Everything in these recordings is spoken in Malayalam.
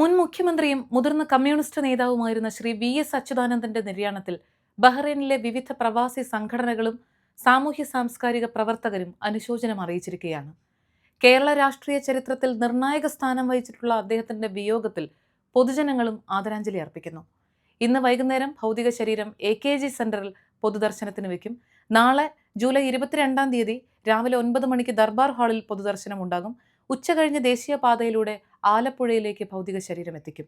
മുൻ മുഖ്യമന്ത്രിയും മുതിർന്ന കമ്മ്യൂണിസ്റ്റ് നേതാവുമായിരുന്ന ശ്രീ വി എസ് അച്യുതാനന്ദന്റെ നിര്യാണത്തിൽ ബഹ്റൈനിലെ വിവിധ പ്രവാസി സംഘടനകളും സാമൂഹ്യ സാംസ്കാരിക പ്രവർത്തകരും അനുശോചനം അറിയിച്ചിരിക്കുകയാണ്. കേരള രാഷ്ട്രീയ ചരിത്രത്തിൽ നിർണായക സ്ഥാനം വഹിച്ചിട്ടുള്ള അദ്ദേഹത്തിന്റെ വിയോഗത്തിൽ പൊതുജനങ്ങളും ആദരാഞ്ജലി അർപ്പിക്കുന്നു. ഇന്ന് വൈകുന്നേരം ഭൗതിക ശരീരം എ കെ ജി സെന്ററിൽ പൊതുദർശനത്തിന് വയ്ക്കും നാളെ ജൂലൈ ഇരുപത്തിരണ്ടാം തീയതി രാവിലെ ഒൻപത് മണിക്ക് ദർബാർ ഹാളിൽ പൊതുദർശനം ഉണ്ടാകും ഉച്ചകഴിഞ്ഞ് ദേശീയപാതയിലൂടെ ആലപ്പുഴയിലേക്ക് ഭൗതിക ശരീരം എത്തിക്കും.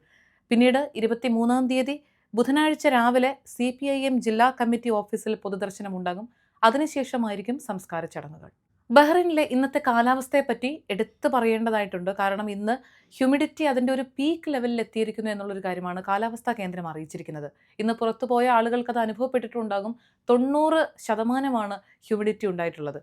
പിന്നീട് ഇരുപത്തിമൂന്നാം തീയതി ബുധനാഴ്ച രാവിലെ സി പി ഐ എം ജില്ലാ കമ്മിറ്റി ഓഫീസിൽ പൊതുദർശനം ഉണ്ടാകും. അതിനുശേഷമായിരിക്കും സംസ്കാര ചടങ്ങുകൾ. ബഹ്റിനിലെ ഇന്നത്തെ കാലാവസ്ഥയെപ്പറ്റി എടുത്തു പറയേണ്ടതായിട്ടുണ്ട്. കാരണം ഇന്ന് ഹ്യൂമിഡിറ്റി അതിന്റെ ഒരു പീക്ക് ലെവലിൽ എത്തിയിരിക്കുന്നു എന്നുള്ളൊരു കാര്യമാണ് കാലാവസ്ഥാ കേന്ദ്രം അറിയിച്ചിരിക്കുന്നത്. ഇന്ന് പുറത്തു പോയ ആളുകൾക്ക് അത് അനുഭവപ്പെട്ടിട്ടുണ്ടാകും. തൊണ്ണൂറ് ശതമാനമാണ് ഹ്യൂമിഡിറ്റി ഉണ്ടായിട്ടുള്ളത്.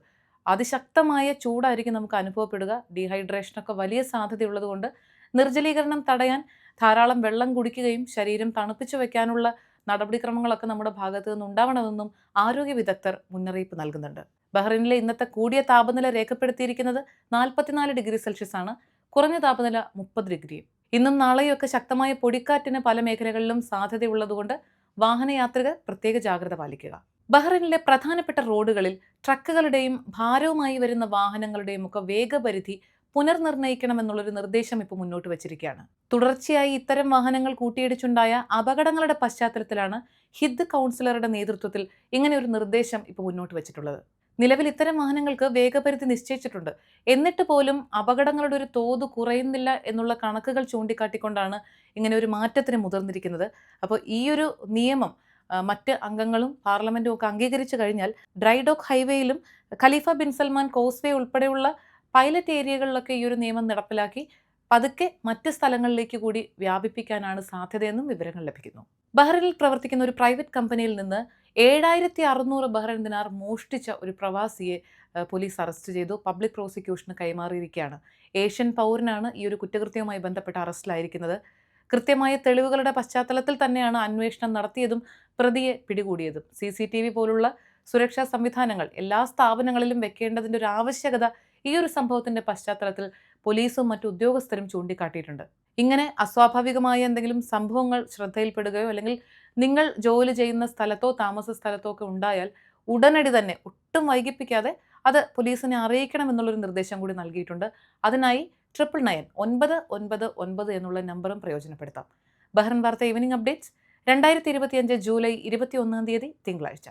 അതിശക്തമായ ചൂടായിരിക്കും നമുക്ക് അനുഭവപ്പെടുക. ഡീഹൈഡ്രേഷനൊക്കെ വലിയ സാധ്യതയുള്ളത് കൊണ്ട് നിർജലീകരണം തടയാൻ ധാരാളം വെള്ളം കുടിക്കുകയും ശരീരം തണുപ്പിച്ചു വയ്ക്കാനുള്ള നടപടിക്രമങ്ങളൊക്കെ നമ്മുടെ ഭാഗത്ത് നിന്ന് ഉണ്ടാവണമെന്നും ആരോഗ്യ വിദഗ്ധർ മുന്നറിയിപ്പ് നൽകുന്നുണ്ട്. ബഹ്റിനിലെ ഇന്നത്തെ കൂടിയ താപനില രേഖപ്പെടുത്തിയിരിക്കുന്നത് നാൽപ്പത്തിനാല് ഡിഗ്രി സെൽഷ്യസ് ആണ്. കുറഞ്ഞ താപനില മുപ്പത് ഡിഗ്രിയും ഇന്നും നാളെയും ഒക്കെ ശക്തമായ പൊടിക്കാറ്റിന് പല മേഖലകളിലും സാധ്യതയുള്ളതുകൊണ്ട് വാഹനയാത്രികർ പ്രത്യേക ജാഗ്രത പാലിക്കുക. ബഹ്റൈനിലെ പ്രധാനപ്പെട്ട റോഡുകളിൽ ട്രക്കുകളുടെയും ഭാരവുമായി വരുന്ന വാഹനങ്ങളുടെയും ഒക്കെ വേഗപരിധി പുനർനിർണയിക്കണമെന്നുള്ളൊരു നിർദ്ദേശം ഇപ്പോൾ മുന്നോട്ട് വച്ചിരിക്കുകയാണ്. തുടർച്ചയായി ഇത്തരം വാഹനങ്ങൾ കൂട്ടിയിടിച്ചുണ്ടായ അപകടങ്ങളുടെ പശ്ചാത്തലത്തിലാണ് ഹിദ് കൗൺസിലറുടെ നേതൃത്വത്തിൽ ഇങ്ങനെ ഒരു നിർദ്ദേശം ഇപ്പോൾ മുന്നോട്ട് വെച്ചിട്ടുള്ളത്. നിലവിൽ ഇത്തരം വാഹനങ്ങൾക്ക് വേഗപരിധി നിശ്ചയിച്ചിട്ടുണ്ട്. എന്നിട്ട് പോലും അപകടങ്ങളുടെ ഒരു തോത് കുറയുന്നില്ല എന്നുള്ള കണക്കുകൾ ചൂണ്ടിക്കാട്ടിക്കൊണ്ടാണ് ഇങ്ങനെ ഒരു മാറ്റത്തിന് മുതിർന്നിരിക്കുന്നത്. അപ്പോൾ ഈ ഒരു നിയമം മറ്റ് അംഗങ്ങളും പാർലമെന്റും ഒക്കെ അംഗീകരിച്ചു കഴിഞ്ഞാൽ ഡ്രൈഡോക്ക് ഹൈവേയിലും ഖലീഫ ബിൻ സൽമാൻ കോസ്വേ ഉൾപ്പെടെയുള്ള പൈലറ്റ് ഏരിയകളിലൊക്കെ ഈ ഒരു നിയമം നടപ്പിലാക്കി പതുക്കെ മറ്റ് സ്ഥലങ്ങളിലേക്ക് കൂടി വ്യാപിപ്പിക്കാനാണ് സാധ്യതയെന്നും വിവരങ്ങൾ ലഭിക്കുന്നു. ബഹ്റിനിൽ പ്രവർത്തിക്കുന്ന ഒരു പ്രൈവറ്റ് കമ്പനിയിൽ നിന്ന് ഏഴായിരത്തി അറുന്നൂറ് ബഹ്റൈൻ ദിനാർ മോഷ്ടിച്ച ഒരു പ്രവാസിയെ പോലീസ് അറസ്റ്റ് ചെയ്തു. പബ്ലിക് പ്രോസിക്യൂഷന് കൈമാറിയിരിക്കുകയാണ്. ഏഷ്യൻ പൗരനാണ് ഈ ഒരു കുറ്റകൃത്യവുമായി ബന്ധപ്പെട്ട് അറസ്റ്റിലായിരിക്കുന്നത്. കൃത്യമായ തെളിവുകളുടെ പശ്ചാത്തലത്തിൽ തന്നെയാണ് അന്വേഷണം നടത്തിയതും പ്രതിയെ പിടികൂടിയതും. സി സി ടി വി പോലുള്ള സുരക്ഷാ സംവിധാനങ്ങൾ എല്ലാ സ്ഥാപനങ്ങളിലും വെക്കേണ്ടതിന്റെ ഒരു ആവശ്യകത ഈ ഒരു സംഭവത്തിന്റെ പശ്ചാത്തലത്തിൽ പോലീസും മറ്റു ഉദ്യോഗസ്ഥരും ചൂണ്ടിക്കാട്ടിയിട്ടുണ്ട്. ഇങ്ങനെ അസ്വാഭാവികമായ എന്തെങ്കിലും സംഭവങ്ങൾ ശ്രദ്ധയിൽപ്പെടുകയോ അല്ലെങ്കിൽ നിങ്ങൾ ജോലി ചെയ്യുന്ന സ്ഥലത്തോ താമസ സ്ഥലത്തോ ഒക്കെ ഉണ്ടായാൽ ഉടനടി തന്നെ ഒട്ടും വൈകിപ്പിക്കാതെ അത് പോലീസിനെ അറിയിക്കണമെന്നുള്ളൊരു നിർദ്ദേശം കൂടി നൽകിയിട്ടുണ്ട്. അതിനായി ട്രിപ്പിൾ നയൻ ഒൻപത് ഒൻപത് ഒൻപത് എന്നുള്ള നമ്പറും പ്രയോജനപ്പെടുത്താം. ബഹ്റൻ വാർത്ത ഈവനിംഗ് അപ്ഡേറ്റ്സ് രണ്ടായിരത്തി ഇരുപത്തിയഞ്ച് ജൂലൈ ഇരുപത്തി ഒന്നാം തീയതി തിങ്കളാഴ്ച.